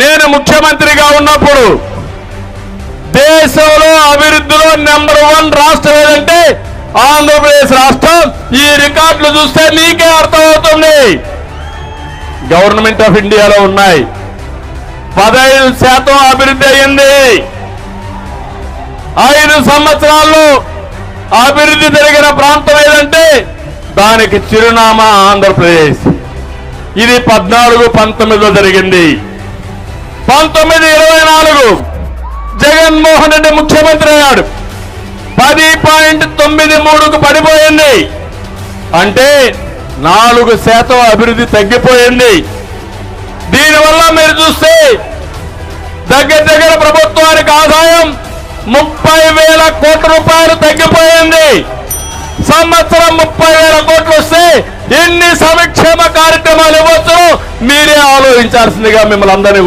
నేను ముఖ్యమంత్రిగా ఉన్నప్పుడు దేశంలో అభివృద్ధిలో నెంబర్ వన్ రాష్ట్రం ఏదంటే ఆంధ్రప్రదేశ్ రాష్ట్రం. ఈ రికార్డులు చూస్తే నీకే అర్థమవుతుంది. గవర్నమెంట్ ఆఫ్ ఇండియాలో ఉన్నాయి. పదహైదు శాతం అభివృద్ధి అయ్యింది. ఐదు సంవత్సరాల్లో అభివృద్ధి జరిగిన ప్రాంతం ఏదంటే దానికి చిరునామా ఆంధ్రప్రదేశ్. ఇది పద్నాలుగు పంతొమ్మిదిలో జరిగింది. పంతొమ్మిది ఇరవై నాలుగు. జగన్మోహన్ రెడ్డి ముఖ్యమంత్రి అయ్యాడు. పది పాయింట్ తొమ్మిది మూడుకు పడిపోయింది. అంటే నాలుగు శాతం అభివృద్ధి తగ్గిపోయింది. దీనివల్ల మీరు చూస్తే దగ్గర దగ్గర ప్రభుత్వానికి ఆదాయం ముప్పై వేల కోట్ల రూపాయలు తగ్గిపోయింది. సంవత్సరం ముప్పై వేల కోట్లు వస్తే ఎన్ని సంక్షేమ కార్యక్రమాలు ఇవ్వచ్చు మీరే ఆలోచించాల్సిందిగా మిమ్మల్ని అందరినీ